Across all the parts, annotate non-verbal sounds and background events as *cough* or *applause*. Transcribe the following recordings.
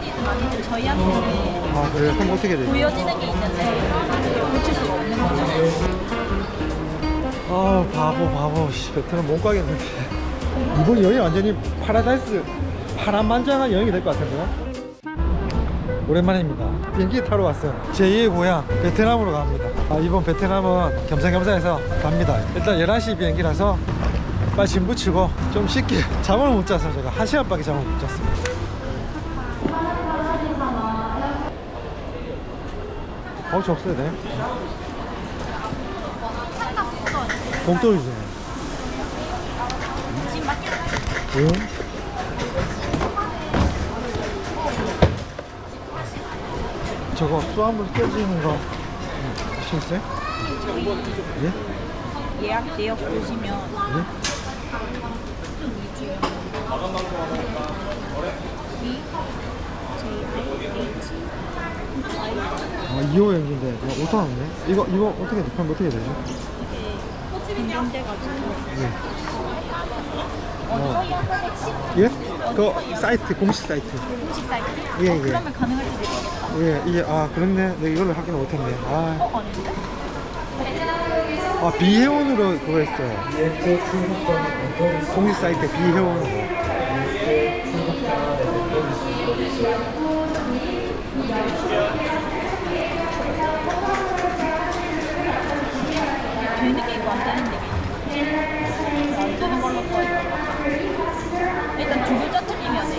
비회원이든 아니든 저희한테 아 그래요? 그럼 어떻게 돼요? 보여지는 게 있는데 고칠 수가 없는 거죠. 아 바보 바보 씨 베트남 못 가겠는데 이번 여행 완전히 파라다이스 파란만장한 여행이 될 것 같은데요? 오랜만입니다 비행기 타러 왔어요 제2의 고향 베트남으로 갑니다 아, 이번 베트남은 겸사겸사해서 갑니다 일단 11시 비행기라서 빨리 짐 붙이고 좀 쉽게 잠을 못 자서 제가 1시간 밖에 잠을 못 잤어요 어우 없어야 돼 맞게 응? 저거 수화물 껴지는 거 실세? 예? 예약 내역 보시면 예? 2호 연기인데 야, 5천 원이네 이거 이거 어떻게 돼? 그럼 어떻게 되죠? 이게 변경돼가지고 예? 예? 그 사이트 공식 사이트 공식 사이트? 예, 어, 예. 그러면 가능할지 모르겠다. 예 이게 아 그렇네 내가 이걸 확인 못했네 아, 어 아닌데? 아 비회원으로 그거 했어요 공식 사이트 비회원으로 되는 게 이거 안 되는데 이게 안 되는 걸로 보여요. 일단 두 글자 틀리면은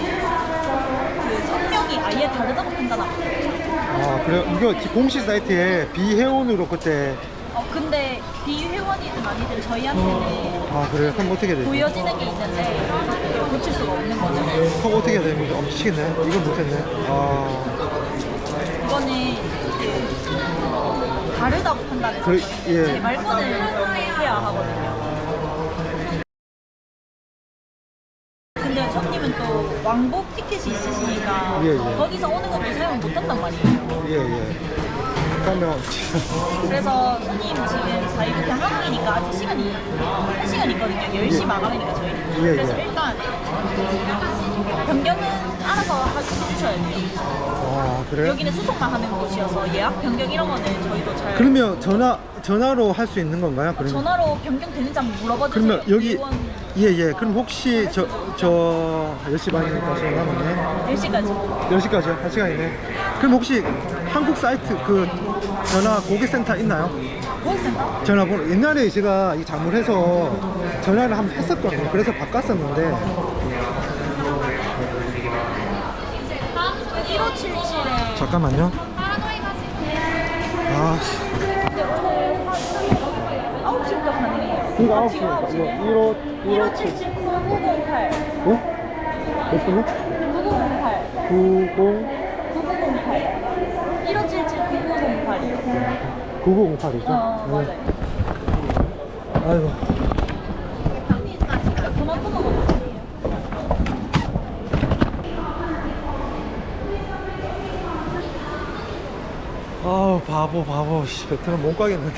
그 성명이 아예 다르다고 판단하거든요. 아 그래요? 이거 기- 공식 사이트에 비회원으로 그때 어 근데 비회원이든 아니든 저희한테는 아 그래요? 그럼 어떻게 되죠? 보여지는 게 있는데 고칠 수가 없는 거죠. 그럼 어떻게 해야 되는 거죠? 어, 미치겠네 이건 못했네 아 이거는 그 다르다고 판단해서 그래, 예. 제 말고는 해야 하거든요. 근데 손님은 또 왕복 티켓이 있으시니까 예, 예. 거기서 오는 것도 사용 못 한단 말이에요. 예 예 그러면 그래서 손님 지금 자유롭게 항공이니까 아직 시간이 한 시간 있거든요. 10시 마감이니까 저희는. 예, 그래서 예. 일단 변경은 알아서 해주셔야 돼요. 아 그래요? 여기는 수속만 하는 곳이어서 예약 변경 이런 거는 저희도 잘 그러면 전화 전화로 할 수 있는 건가요? 그러면 전화로 변경되는지 한번 물어봐 주세요. 그러면 여기 예예 그럼 혹시 저저 10시 반이니까 남았네 10시까지. 10시까지요? 1시간이네 그럼 혹시 한국 사이트 그 전화 고객센터 있나요? 고객센터? 전화번호 옛날에 제가 이 잘못해서 전화를 한번 했었거든요 그래서 바꿨었는데 1577에 잠깐만요 아씨 9시부터 가능해요. 이거 아, 9시 지금 9시네. 이거 1호 1577 9908 어? 몇 분이요? 9908 90 9908 1577 9908이요. 9908이죠? 어, 맞아요. 아이고. 아우 바보 바보 씨 베트남 못 가겠는데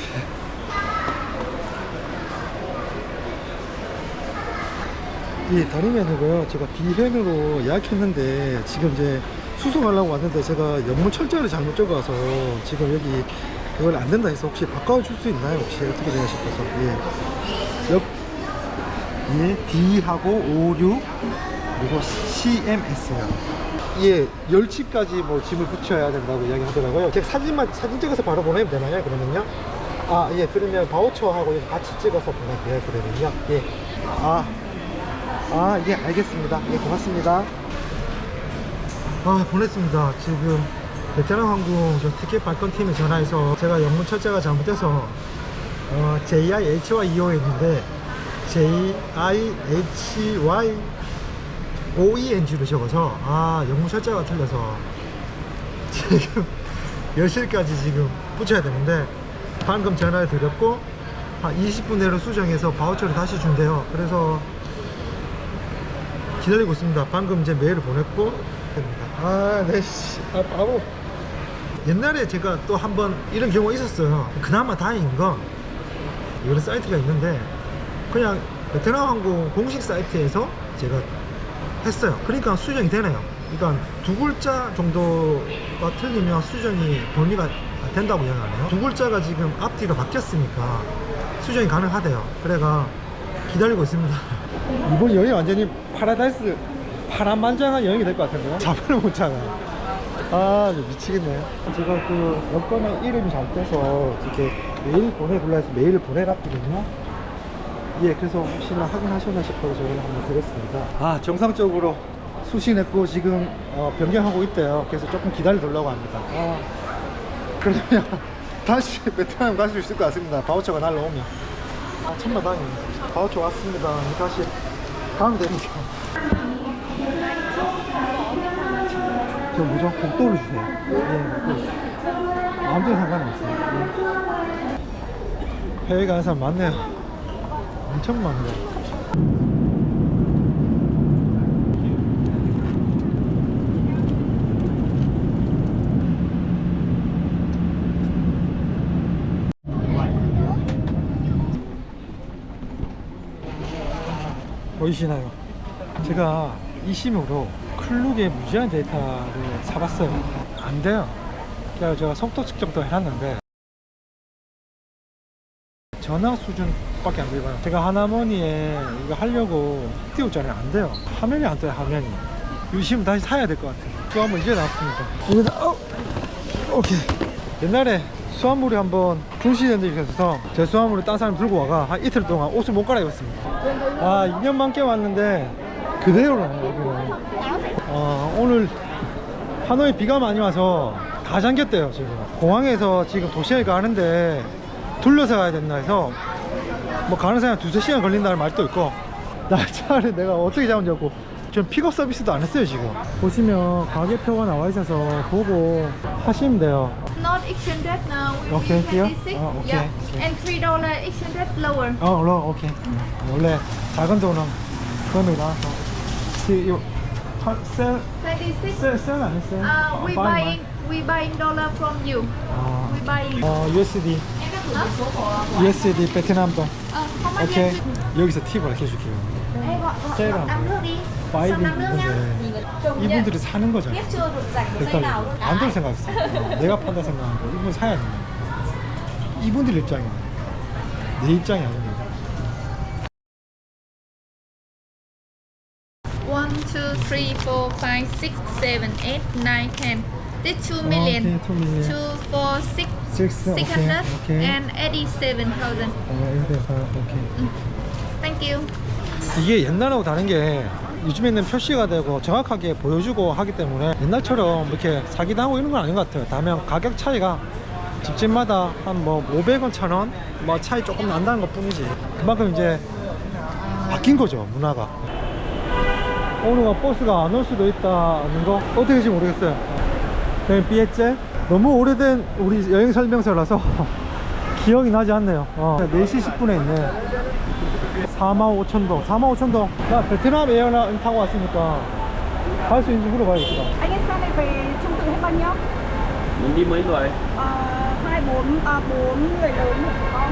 이 다리면이고요 제가 비행으로 예약했는데 지금 이제 수송하려고 왔는데 제가 연문 철자를 잘못 적어서 지금 여기 그걸 안 된다 해서 혹시 바꿔줄 수 있나요 혹시 어떻게 되나 싶어서 예. 옆, 예 D하고 56 그리고 CMS요 예, 10시까지 뭐 짐을 붙여야 된다고 이야기 하더라고요. 제가 사진만, 사진 찍어서 바로 보내면 되나요, 그러면요? 아, 예, 그러면 바우처하고 같이 찍어서 보낼게요, 그러면요. 예. 아, 아, 예, 알겠습니다. 예, 고맙습니다. 아, 보냈습니다. 지금 베트남 항공 저 티켓 발권 팀에 전화해서 제가 영문 철자가 잘못돼서 어, JIHY 2호했는데 JIHY OENG로 적어서 아 영문 철자가 틀려서 지금 *laughs* 10시까지 지금 붙여야 되는데 방금 전화를 드렸고 한 20분 내로 수정해서 바우처를 다시 준대요 그래서 기다리고 있습니다 방금 이제 메일을 보냈고 아 네 씨 아 바보 옛날에 제가 또 한 번 이런 경우가 있었어요 그나마 다행인 건 이런 사이트가 있는데 그냥 베트남 항공 공식 사이트에서 제가 했어요. 그러니까 수정이 되네요. 그러니까 두 글자 정도가 틀리면 수정이 범위가 된다고 이야기하네요. 두 글자가 지금 앞뒤가 바뀌었으니까 수정이 가능하대요. 그래가 기다리고 있습니다. 이번 여행 완전히 파라다이스 파란만장한 여행이 될 것 같은데요? 잠을 못 자가. 아, 미치겠네. 제가 그 여권에 이름이 잘 돼서 이렇게 메일 보내달라 해서 메일을 보내놨거든요. 예, 그래서 혹시나 확인하셨나 싶어서 저희는 한번 드렸습니다. 아, 정상적으로 수신했고 지금 어, 변경하고 있대요. 그래서 조금 기다려달라고 합니다. 아, 그러면 *laughs* 다시 베트남 갈 수 있을 것 같습니다. 바우처가 날라오면. 아, 다행입니다. 바우처 왔습니다. 다시 가면 됩니다. 저 뭐죠? 복도를 주세요. 예, 복도 주세요. 아무 데나 상관이 없어요. 예. 해외 가는 사람 많네요. 엄청 많네요. 보이시나요? 제가 이 심으로 클룩의 무제한 데이터를 사봤어요. 안 돼요. 그래서 제가 속도 측정도 해놨는데 전화 수준밖에 안 돼요. 제가 하나머니에 이거 하려고 띄웠잖아요. 안 돼요. 화면이 안 떠요. 화면이. 유심 다시 사야 될 것 같아요. 수화물 이제 나왔습니다. 여기다 어! 오케이. 옛날에 수화물이 한번 중시된 적이 있어서 제 수화물을 딴 사람 들고 와가 한 이틀 동안 옷을 못 갈아입었습니다. 아 2년 만께 왔는데 그대로라네 여기는. 어, 오늘 하노이 비가 많이 와서 다 잠겼대요 지금 공항에서 지금 도시에 가는데 둘러서 가야 된다 해서 뭐 가는 사람 두세 시간 걸린다는 말도 있고 *laughs* 날짜를 내가 어떻게 잡은지 없고 좀 픽업 서비스도 안 했어요 지금 보시면 가격표가 나와 있어서 보고 하시면 돼요 Not exchange rate now. Here? 96. Oh, okay, Yeah. And three dollar exchange rate lower. 어, 물론 오케이. 원래 작은 돈은 금액이 나와서 이거 셀, 26. 셀, 셀 아니었어요? Uh, we buying we buying dollar from you. 아, We buying. 어, USD? USD 베트남 돈. Uh? 오케이. 여기서 팁을 알려줄게요. Ê, gọi gọi Xe nào? đăng nước đi. 바이비 Xong đăng nước nha. 있는데 이분들이 사는 거잖아. chưa được dành của dây nào luôn 안 될 생각했어. 어, 내가 판다 생각하고 이분 사야 돼. 이분들 입장이야. 내 입장이 아닙니다. One, two, three, four, five, six, seven, eight, nine, ten. This two million. Okay, two million. Two, four, six, Six, six okay, hundred okay. and eighty-seven thousand. 어, 이렇게 봐. 오케이. Thank you. 이게 옛날하고 다른 게 요즘에는 표시가 되고 정확하게 보여주고 하기 때문에 옛날처럼 이렇게 사기당하고 이런 건 아닌 것 같아요. 다만 가격 차이가 집집마다 한 뭐 500원, 1000원 뭐 차이 조금 난다는 것 뿐이지. 그만큼 이제 바뀐 거죠, 문화가. 오늘 뭐 버스가 안 올 수도 있다는 거 어떻게 될지 모르겠어요. 그냥 삐에째 너무 오래된 우리 여행 설명서라서 기억이 나지 않네요. 어, 4시 10분에 있네. 45,000동 45,000동 나 베트남 에어라인 타고 왔으니까 갈 수 있는지 물어봐야겠다 Anh ấy sang đây về trung tự hết bao nhiêu? Mình đi mấy người? Ờ, hai bốn à bốn người lớn một con.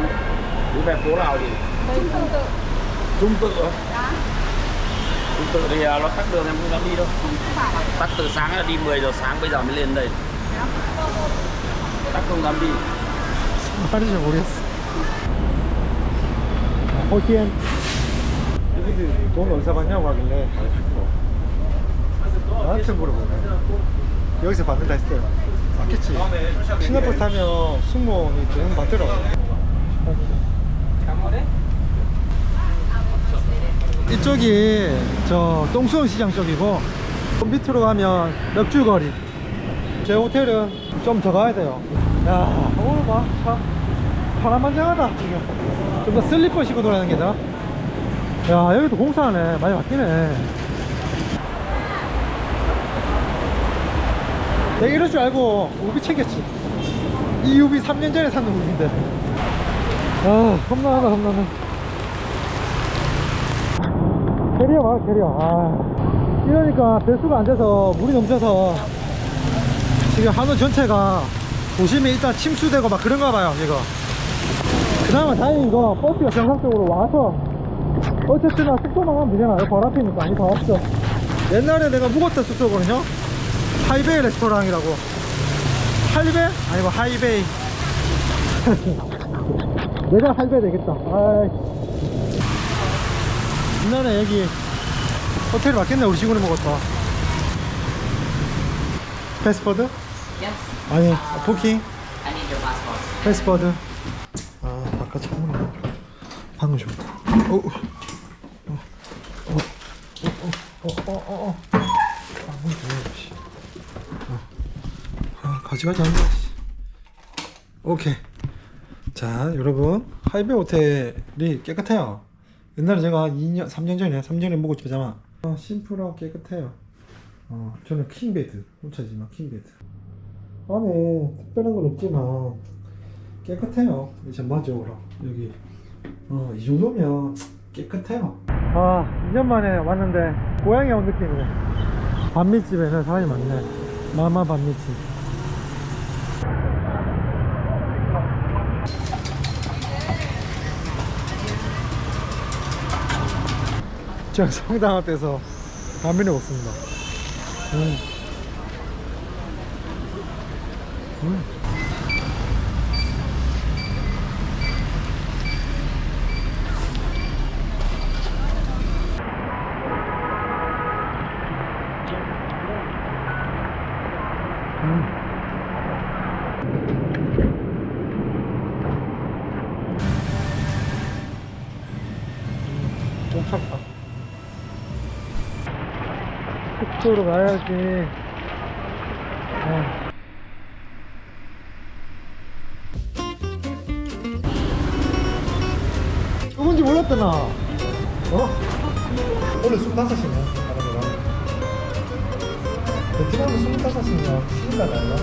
Đi về phố nào thì Về trung tự. Trung tự á? Trung tự thì à, nó tắc đường em không dám đi đâu. Tắc từ sáng là đi 10 giờ sáng bây giờ mới lên đây Tắc không dám đi 말인지 모르겠어 호티엔 돈 어디서 받냐고 하길래 나한테 물어보네 여기서 받는다 했어요 맞겠지 싱가포르 타면 승무원이 돈 받더라고 이쪽이 저 똥수원 시장 쪽이고 밑으로 가면 멱줄거리. 제 호텔은 좀 더 가야 돼요. 야 오늘 봐. 차. 파란만장하다 지금. 좀 더 슬리퍼 신고 돌아다니는 게 나아 야 여기도 공사하네. 많이 바뀌네. 내가 이럴 줄 알고 우비 챙겼지. 이 우비 3년 전에 산 우비인데. 아 겁나다 겁나네 캐리어 봐 캐리어 아. 이러니까 배수가 안 돼서 물이 넘쳐서 지금 한우 전체가 도심이 일단 침수되고 막 그런가 봐요 이거. 그나마 다행인 거 버스가 정상적으로 와서 어쨌든 숙소만 가면 되잖아 여기 바로 앞이니까 아무 다 없어. 옛날에 내가 묵었던 숙소거든요. 하이베이 레스토랑이라고. 하이베이? 아니 뭐 하이베이. 내가 하이베이 되겠다. 아이. 옛날에 여기 호텔 맞겠네 우리 친구는 먹었다 패스포드? 아니 passport. 패스포드 아 바깥 창문이 방금 좋다 어, 어, 어, 어, 어, 어, 어, 어. 아, 문 닫아, 씨. 어. 아, 가지가지 씨. 오케이. 자, 여러분. 하이베 호텔이 깨끗해요. 옛날에 제가 한 2년, 3년 전에, 3년에 묵었잖아. 어, 심플하고 깨끗해요. 어, 저는 킹베드. 혼자지만 킹베드. 안에 특별한 건 없지만, 깨끗해요. 전반적으로. 여기. 어, 이 정도면 깨끗해요. 아, 2년 만에 왔는데, 고향에 온 느낌이네. 반미집에는 사람이 많네. 마마 반미집. 제가 성당 앞에서 반미를 먹습니다. 음. 음. 다. 숙소로 가야지. 아. 누군지 몰랐더나. 어? 원래 25이네, 사람이가. 베트남은 25이면 신기하다, 이거.